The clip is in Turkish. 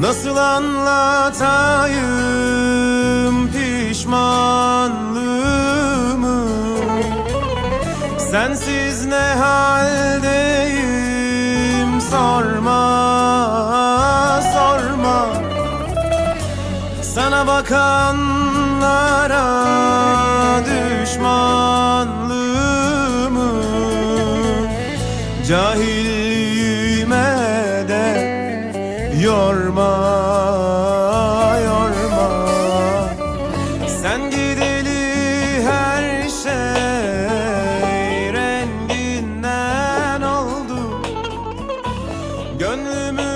Nasıl anlatayım pişmanlığımı? Sensiz ne haldeyim? Sorma sorma. Sana bakanlara düşmanlığımı? Cahilliğime de yorma yorma. Sen gideli her şey renginden oldu. Gönlümü